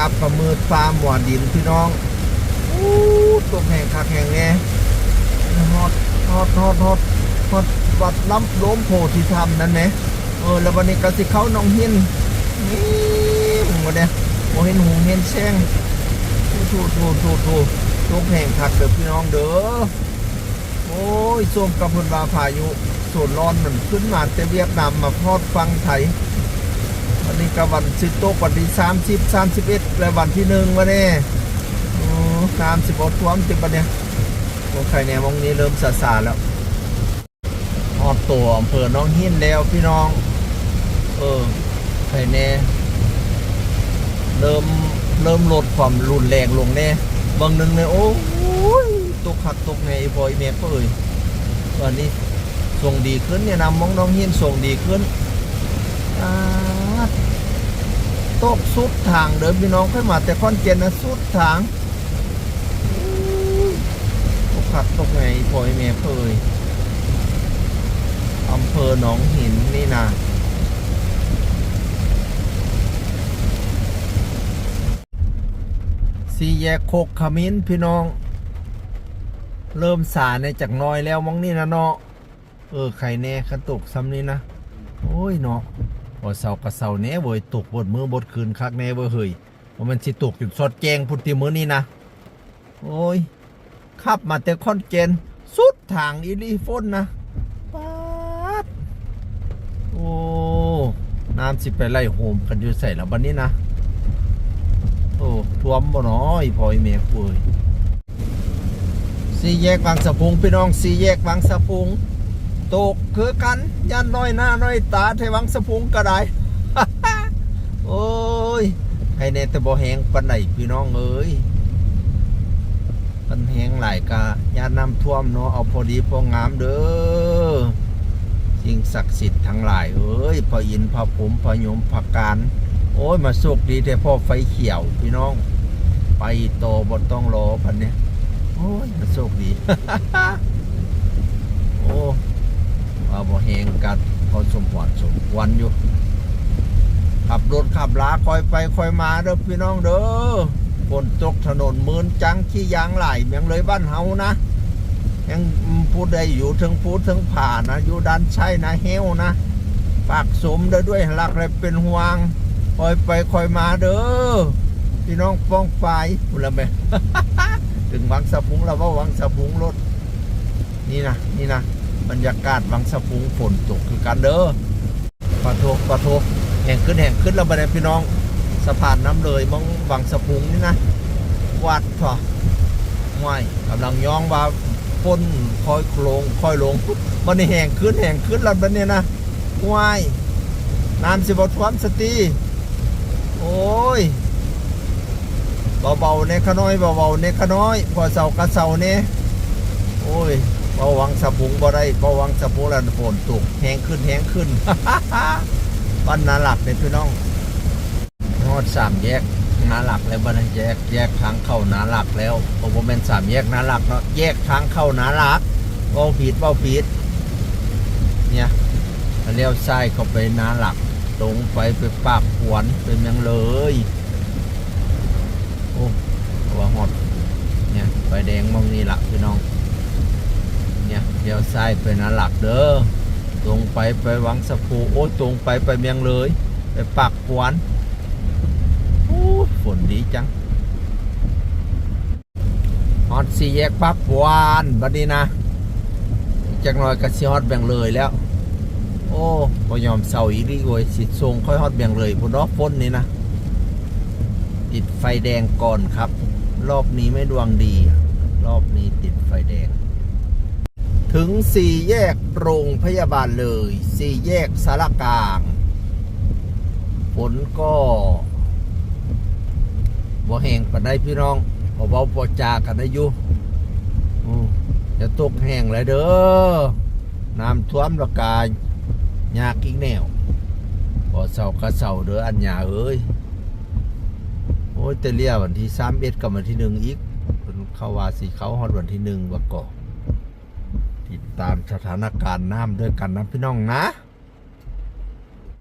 กับประมืดฟ้าหมวดินพี่น้องอู้ตกแห่งคักแห่งแน่ฮอดฮอดฮอดฮอดฮอดวัดล้ำล้มโพธิธรรมนั่นแหละเออแล้ววันนี้ก็สิเข้าหนองหินนี่มึงวะเนี่ยโมเห็นหูเห็นแซงทูทูทูทูตกแห่งคักเด้อพี่น้องเด้อโอ้ยส้มกับพุ่นวาพายุโซนร้อนมันขึ้นมาแต่เวียดนามมาพอดฟังไทย วันนี้ก็วันสิบโตกวันที่สามสิบสามสิบเอ็ดและวันที่หนึ่งวันนี้สามสิบอดท่วมติดปะเนี่ยโอ้ใคเนี่ยมองนี้เริ่มซาซาแล้วออดตัวอำเภอน้องหินแล้วพี่น้อง เออใครเนี่ยเริ่มเริ่มลดความรุนแรงลงแน่บางหนึ่งเนี่ยโอ้ยตกขัดตกในบอยเมฟเอ้ยวันนี้ส่งดีขึ้นเนี่ยนำมองน้องหินส่งดีขึ้นอ่า ตกสุดทางเดินพี่น้องค่อยมาแต่คอนเจนนะสุดทางตกขัดตกไงพอยเมียเพยอำเภอหนองหินนี่นะสี่แยกโคกขมิ้นพี่น้อง เริ่มสาในจากน้อยแล้วมองนี่นะเนาะเออใครแน่ขันตกซ้ำนี่นะ โอ้ยเนาะ พอเสากระเสาแหน่เว้ยตกบดมือบดคืนคักแน่เว้ยเฮ้ยว่ามันสิตกจุดสดแจงพุทธิมือนี่นะ โอ้ยขับมาแต่คอนเจนสุดทางอีลีฝนนะป๊าดโอ้น้ำสิไปไล่โหมกันอยู่ใส่แล้วบันนี้นะ โอ้ท่วมบ่น้อยพอยเมฆเว้ยสี่แยกบางสะพุงพี่น้องสี่แยกบางสะพุง ตกคือกันยันน้อยหน้าน้อยตาไทวังสะพุงก็ได้โอ้ยให้แน่แต่บ่แหงปานใดพี่น้องเอ้ยมันแหงหลายกะยานน้ำท่วมเนาะเอาพอดีพองามเด้อสิ่งศักดิ์สิทธิ์ทั้งหลายเอ้ยพระอินทร์พระผมพระยมพระการโอ้ยมาโชคดีแต่พ่อไฟเขียวพี่น้อง ไปโตบ่ต้องรอพันเนี้ยโอ้ยมาโชคดี โอ้ ว่าบ่แหงกัดพอสมหวัดสมวันอยู่ขับรถขับลาคอยไปคอยมาเด้อพี่น้องเด้อฝนตกถนนมืนจังขี้ยางไหลเมียงเลยบ้านเฮานะยังพูดได้อยู่ถึงพูดถึงผ่านะ อยู่ด้านใช่นะเฮวนะปากสมเด้อด้วยหลักอะไรเป็นห่วงคอยไปคอยมาเด้อพี่น้องป้องไฟพูดแล้วไหมถึงวังสะพุงแล้วว่าวังสะพุงรถนี่นะนี่นะ บรรยากาศวังสะพุงฝนตกคือกันเด้อปะโทปะโทแห่งขึ้นแห่งขึ้นแล้วบัดนี้พี่น้องสะพานน้ำเลยมองวังสะพุงนี่นะวัดพอห้วยกำลังย่องว่าพ้นค่อยโคลงค่อยลงมันแห่งขึ้นแห่งขึ้นแล้วบันี้นะห้วยน้ำสิบท่วมสตีโอ้ยเบาๆในขน้อยเบาๆในขน้อยพอเสากระเสาเนี่ยโอ้ย เบาวังสะพุงบ่ได้เบาวังสะพุงแล้วฝนตกแห้งขึ้นแห้งขึ้นบ้านนาหลักเนี่ยพี่น้องนอดสามแยกนาหลักแล้วบ้านแยกแยกทางเข้านาหลักแล้วโอ้โหเป็นสามแยกนาหลักเนาะแยกทางเข้านาหลักเบาผิดเบาผิดเนี่ยเลี้ยวซ้ายเข้าไปนาหลักตรงไปไปปากขวนไปเมืองเลยโอ้ว่าฮอดเนี่ยไฟแดงมองนี่ละพี่น้อง เดี๋ยวซ้ายไปนาหลักเด้อตรงไปไปวังสะพูโอ้ตรงไปไปเมียงเลย ไปปากขวานโอ้ฝนดีจังฮอดสี่แยกปากขวานบัดนี้นะจักหน่อยก็สิฮอดแบ่งเลยแล้ว โอ้พยอมเศร้าอีดีโว้ยสิทรงค่อยฮอดแบ่งเลยพุ่นเนาะฝนนี่นะติดไฟแดงก่อนครับ รอบนี้ไม่ดวงดี รอบนี้ติดไฟแดง ถึงสี่แยกโรงพยาบาลเลยสี่แยกสารกลางฝนก็บ่แห้งปานใดพี่น้องพอเบาพอจากันได้อยู่จะตกแห้งเลยเด้อน้ำท่วมและกายยากอีกแนวพอเสากระเสาเด้ออันยาเอ้ยโอ้ยแต่เลียวันที่สามเอ็ดกับวันที่หนึ่งอีกเข้าว่าสีเขาฮอดวันที่หนึ่งว่าก่อ ติดตามสถานการณ์น้ำด้วยกันนะพี่น้องนะ